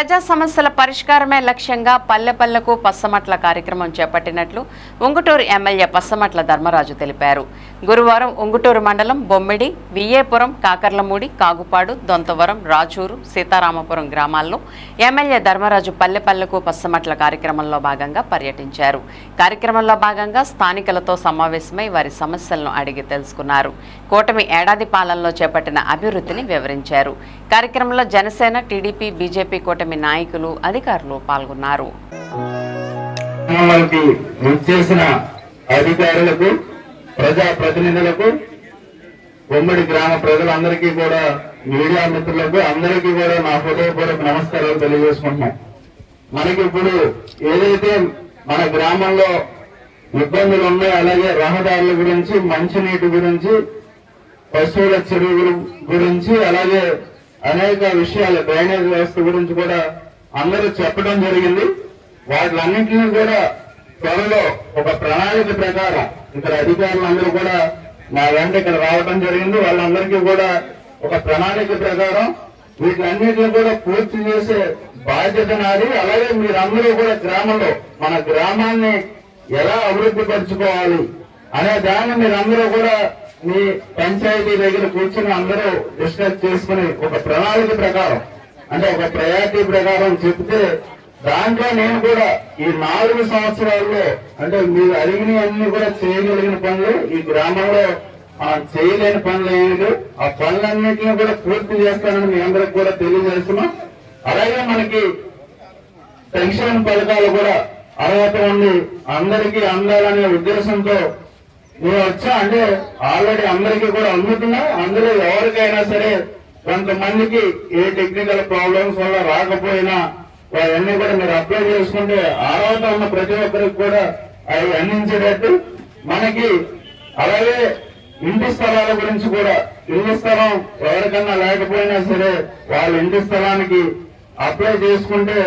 ప్రజా సమస్యల పరిష్కారమే లక్ష్యంగా పల్లె పల్లెకు పచ్చమట్ల కార్యక్రమం చేపట్టినట్లు ఉంగుటూరు ఎమ్మెల్యే పచ్చమట్ల ధర్మరాజు తెలిపారు. గురువారం ఉంగుటూరు మండలం బొమ్మిడి వియ్యేపురం కాకర్లమూడి కాగుపాడు దొంతవరం రాచూరు సీతారామపురం గ్రామాల్లో ఎమ్మెల్యే ధర్మరాజు పల్లె పల్లెకు పచ్చమట్ల కార్యక్రమంలో భాగంగా పర్యటించారు. కార్యక్రమంలో భాగంగా స్థానికులతో సమావేశమై వారి సమస్యలను అడిగి తెలుసుకున్నారు. కూటమి ఏడాది పాలనలో చేపట్టిన అభివృద్ధిని వివరించారు. కార్యక్రమంలో జనసేన టీడీపీ బీజేపీ కూటమి నాయకులు అధికారులు పాల్గొన్నారు. చేసిన అధికారులకు ప్రజా ప్రతినిధులకు ఉమ్మడి గ్రామ ప్రజలందరికీ కూడా మీడియా మిత్రులకు అందరికీ కూడా నా హృదయపూర్వక నమస్కారాలు తెలియజేసుకుంటున్నాం మనకి ఇప్పుడు ఏదైతే మన గ్రామంలో ఇబ్బందులు ఉన్నాయో అలాగే రహదారుల గురించి మంచినీటి గురించి పశువుల చెరువుల గురించి అలాగే అనేక విషయాలు డ్రైనేజ్ వ్యవస్థ గురించి కూడా అందరూ చెప్పడం జరిగింది. వాటిలన్నింటినీ కూడా త్వరలో ఒక ప్రణాళిక ప్రకారం ఇక్కడ అధికారులందరూ కూడా నా వెంట ఇక్కడ రావడం జరిగింది. వాళ్ళందరికీ కూడా ఒక ప్రణాళిక ప్రకారం వీటిలన్నింటినీ కూడా పూర్తి చేసే బాధ్యత నాది. అలాగే మీరందరూ కూడా గ్రామంలో మన గ్రామాన్ని ఎలా అభివృద్ధి పరుచుకోవాలి అనే దాన్ని మీరందరూ కూడా మీ పంచాయతీ దగ్గర కూర్చుని అందరూ డిస్కస్ చేసుకుని ఒక ప్రణాళిక ప్రకారం అంటే ఒక ప్రయారిటీ ప్రకారం చెప్తే దాంట్లో నేను కూడా ఈ నాలుగు సంవత్సరాల్లో అంటే మీరు అడిగిన అన్ని కూడా చేయగలిగిన పనులు ఈ గ్రామంలో మనం చేయలేని పనులు ఏమిటి ఆ పనులన్నింటినీ కూడా పూర్తి చేస్తానని మీ అందరికి కూడా తెలియజేస్తున్నాం. అలాగే మనకి పెన్షన్ పథకాలు కూడా అర్హత ఉండి అందరికీ అందాలనే ఉద్దేశంతో నువ్వు వచ్చా అంటే ఆల్రెడీ అందరికీ కూడా అందుతున్నాయి అందులో ఎవరికైనా సరే కొంతమందికి ఏ టెక్నికల్ ప్రాబ్లమ్స్ వల్ల రాకపోయినా అవన్నీ కూడా మీరు అప్లై చేసుకుంటే అర్హత ఉన్న ప్రతి ఒక్కరికి కూడా అవి అందించేటట్టు మనకి అలాగే ఇంటి స్థలాల గురించి కూడా ఇల్లు స్థలం ఎవరికన్నా లేకపోయినా సరే వాళ్ళ ఇంటి స్థలానికి అప్లై చేసుకుంటే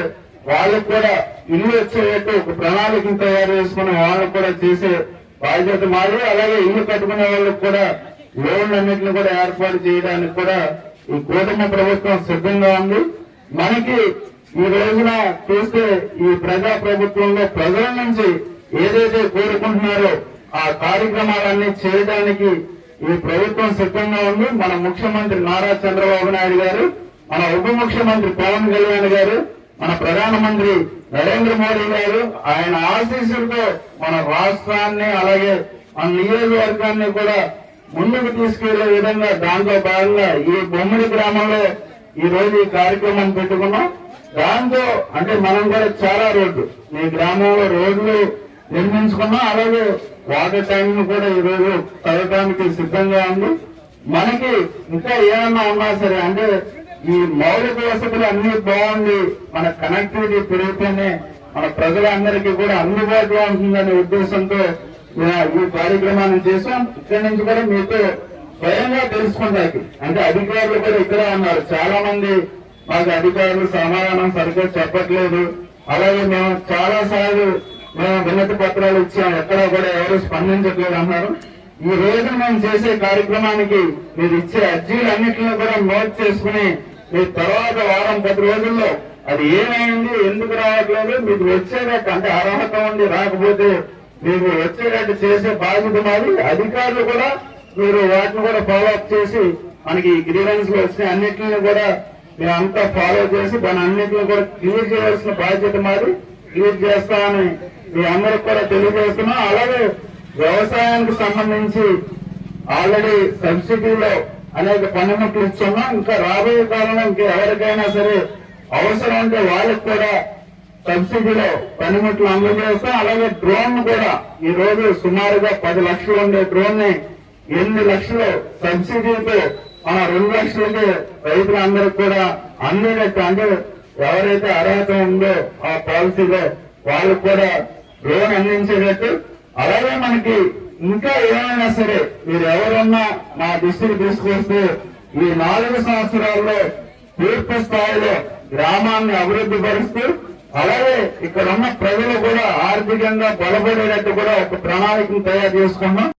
వాళ్ళకు కూడా ఇల్లు వచ్చేటట్టు ఒక ప్రణాళికను తయారు చేసుకుని వాళ్ళకు కూడా చేసే బాధ్యత మాది. అలాగే ఇల్లు కట్టుకునే వాళ్ళకి కూడా లోన్లు అన్నింటిని కూడా ఏర్పాటు చేయడానికి కూడా ఈ కూటమి ప్రభుత్వం సిద్ధంగా ఉంది. మనకి ఈ రోజున చూస్తే ఈ ప్రజా ప్రభుత్వంలో ప్రజల నుంచి ఏదైతే కోరుకుంటున్నారో ఆ కార్యక్రమాలన్నీ చేయడానికి ఈ ప్రభుత్వం సిద్ధంగా ఉంది. మన ముఖ్యమంత్రి నారా చంద్రబాబు నాయుడు గారు మన ఉప ముఖ్యమంత్రి పవన్ కళ్యాణ్ గారు మన ప్రధానమంత్రి నరేంద్ర మోడీ గారు ఆయన ఆశీస్సులతో మన రాష్ట్రాన్ని అలాగే మన నియోజకవర్గాన్ని కూడా ముందుకు తీసుకెళ్ళే విధంగా దాంట్లో భాగంగా ఈ బొమ్మడి గ్రామంలో ఈ రోజు ఈ కార్యక్రమం పెట్టుకున్నాం. దాంతో అంటే మనం కూడా చాలా రోడ్లు ఈ గ్రామంలో రోడ్లు నిర్మించుకున్నాం. అలాగే వాటర్ ట్యాంక్ కూడా ఈ రోజు తవ్వడానికి సిద్ధంగా ఉంది. మనకి ఇంకా ఏమన్నా ఉన్నా సరే అంటే ఈ మౌలిక వసతులు అన్ని బాగుంది మన కనెక్టివిటీ పెరిగితేనే మన ప్రజలందరికీ కూడా అందుబాటులో ఉంటుందనే ఉద్దేశంతో మేము ఈ కార్యక్రమాన్ని చేశాం. ఇక్కడి నుంచి కూడా మీతో స్వయంగా తెలుసుకుంటాకి అంటే అధికారులు కూడా ఇక్కడే ఉన్నారు. చాలా మంది మాకు అధికారులు సమాధానం సరిగ్గా చెప్పట్లేదు. అలాగే మేము చాలా సార్లు మేము వినతి పత్రాలు ఇచ్చాం. ఎక్కడ కూడా ఎవరు స్పందించట్లేదు అన్నారు. ఈ రోజు మేము చేసే కార్యక్రమానికి మీరు ఇచ్చే అర్జీలు అన్నింటినీ కూడా నోట్ చేసుకుని మీ తర్వాత వారం పది రోజుల్లో అది ఏమైంది ఎందుకు రావట్లేదు మీకు వచ్చేటట్టు అంటే అర్హత ఉండి రాకపోతే మీకు వచ్చేటట్టు చేసే బాధ్యత మాది. అధికారులు కూడా మీరు వాటిని కూడా ఫాలో అప్ చేసి మనకి గ్రీవెన్స్లో వచ్చిన అన్నింటిని కూడా మేమంతా అంతా ఫాలో చేసి దాని అన్నింటిని కూడా క్లియర్ చేయాల్సిన బాధ్యత మాది. క్లియర్ చేస్తామని మీ అందరికి కూడా తెలియజేస్తున్నాం. అలాగే వ్యవసాయానికి సంబంధించి ఆల్రెడీ సబ్సిడీలో అనేక పనిముట్లు ఇస్తున్నాం ఇంకా రాబోయే కాలంలో ఇంకా ఎవరికైనా సరే అవసరం ఉంటే వాళ్ళకి కూడా సబ్సిడీలో పనిముట్లు అందజేస్తాం. అలాగే డ్రోన్ కూడా ఈ రోజు సుమారుగా పది లక్షలు ఉండే డ్రోన్ని ఎనిమిది లక్షలు సబ్సిడీతో మన రెండు లక్షలకి రైతులందరికీ కూడా అందినట్టు అంటే ఎవరైతే అర్హత ఉందో ఆ పాలసీలో వాళ్ళకు కూడా డ్రోన్ అందించేటట్టు. అలాగే మనకి ఇంకా ఏమైనా సరే మీరు ఎవరన్నా నా దృష్టిని తీసుకొస్తే ఈ నాలుగు సంవత్సరాల్లో పూర్తి స్థాయిలో గ్రామాన్ని అభివృద్ధి పరుస్తూ అలాగే ఇక్కడ ఉన్న ప్రజలు కూడా ఆర్థికంగా బలపడేటట్టు కూడా ఒక ప్రణాళికను తయారు చేసుకున్నాం